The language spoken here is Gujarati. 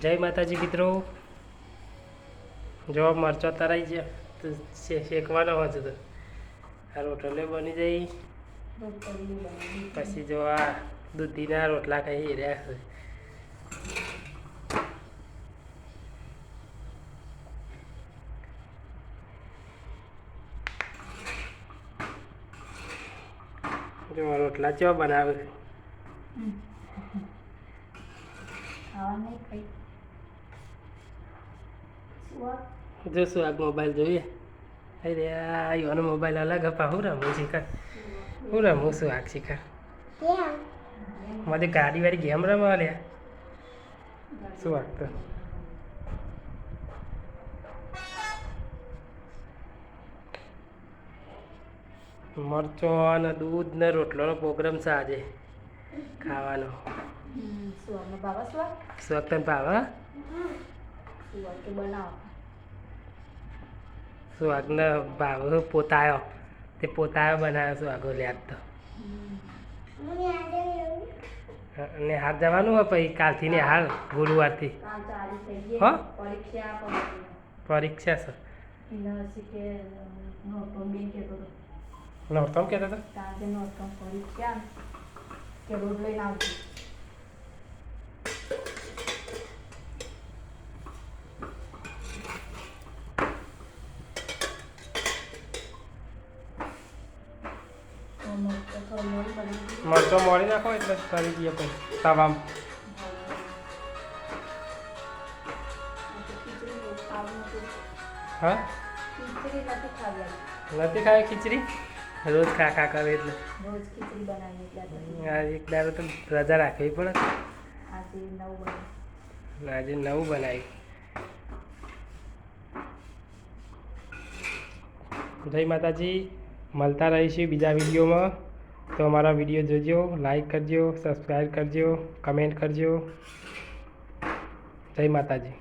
જય માતાજી મિત્રો. જો મરચો તરાઈ ગયા તો શેકવાનો હોય તો. આ રોટલો બની જાય. પછી જો આ દૂધીના રોટલા ખાઈ રહ્યા છે. જો રોટલા ચો બનાવે? છે જો શું આ મોબાઈલ જોઈએ? અરે આ યોનો મોબાઈલ અલગ હપા હું રમું શિખર? હું રમું છું આગ શિખર. મારી ગાડી વાળી ગેમ રમવા લે. શું વાગતો મરચો અને દૂધ ને રોટલાનો પ્રોગ્રામ છે આજે. ખાવાનો સ્વક તને ભાવે સુહાગને ભાવ પોતાયો તે પોતાયો બનાવ્યો સુહાગો લ્યાદ તો ને હાથ જવાનું હોય પછી કાલથી ને હાલ ગુરુવારથી હો? પરીક્ષા છે નહોતો કહેતો હતો કે રોજ લઈને આવજો. મરચો મોડી નાખો એટલે કરી દઈએ પછી તવામાં. હા? ખીચડી નથી ખાવી. નથી ખાય ખીચડી? રોજ ખા ખા કરે એટલે. રોજ ખીચડી બનાવી એટલે આ એક દાડો તો રજા રાખવી પડે. આજે નવું બનાવી આજે નવું બનાવ્યું. જય માતાજી. મળતા રહીશું બીજા વિડીયોમાં. તો અમારા વીડિયો જોજો લાઈક કરજો સબસ્ક્રાઈબ કરજો કમેન્ટ કરજો. જય માતાજી.